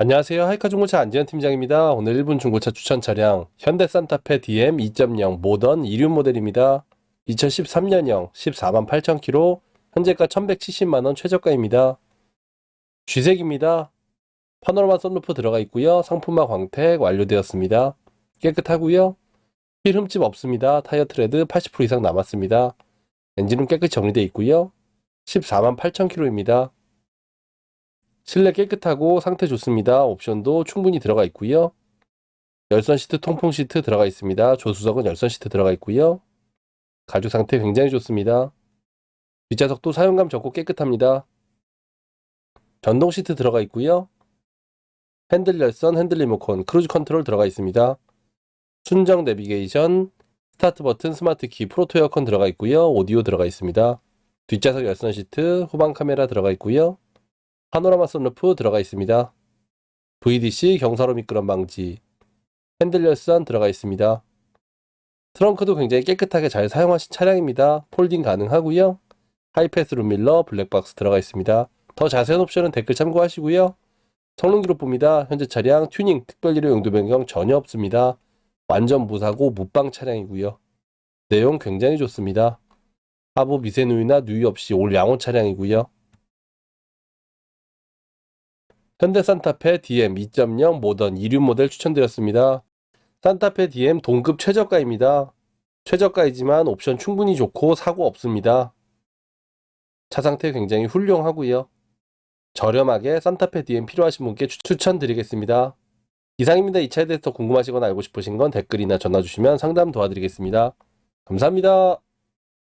안녕하세요. 하이카 중고차 안지현 팀장입니다. 오늘 1분 중고차 추천 차량 현대 산타페 DM 2.0 모던 이륜 모델입니다. 2013년형 14만 8천 킬로, 현재가 1170만 원 최저가입니다. 쥐색입니다. 파노라마 썬루프 들어가 있고요. 상품화 광택 완료되었습니다. 깨끗하고요. 휠 흠집 없습니다. 타이어 트레드 80% 이상 남았습니다. 엔진은 깨끗이 정리되어 있고요. 14만 8천 킬로입니다. 실내 깨끗하고 상태 좋습니다. 옵션도 충분히 들어가 있고요. 열선 시트, 통풍 시트 들어가 있습니다. 조수석은 열선 시트 들어가 있고요. 가죽 상태 굉장히 좋습니다. 뒷좌석도 사용감 적고 깨끗합니다. 전동 시트 들어가 있고요. 핸들 열선, 핸들 리모컨, 크루즈 컨트롤 들어가 있습니다. 순정 내비게이션, 스타트 버튼, 스마트 키, 프로토 에어컨 들어가 있고요. 오디오 들어가 있습니다. 뒷좌석 열선 시트, 후방 카메라 들어가 있고요. 파노라마 선루프 들어가 있습니다. VDC 경사로 미끄럼 방지, 핸들 열선 들어가 있습니다. 트렁크도 굉장히 깨끗하게 잘 사용하신 차량입니다. 폴딩 가능하고요. 하이패스 룸밀러, 블랙박스 들어가 있습니다. 더 자세한 옵션은 댓글 참고하시고요. 성능 기록 봅니다. 현재 차량 튜닝, 특별일의 용도 변경 전혀 없습니다. 완전 무사고 무빵 차량이고요. 내용 굉장히 좋습니다. 하부 미세 누유나 누유 없이 올 양호 차량이고요. 현대 산타페 DM 2.0 모던 2륜 모델 추천드렸습니다. 산타페 DM 동급 최저가입니다. 최저가이지만 옵션 충분히 좋고 사고 없습니다. 차 상태 굉장히 훌륭하고요. 저렴하게 산타페 DM 필요하신 분께 추- 추천드리겠습니다. 이상입니다. 이 차에 대해서 궁금하시거나 알고 싶으신 건 댓글이나 전화 주시면 상담 도와드리겠습니다. 감사합니다.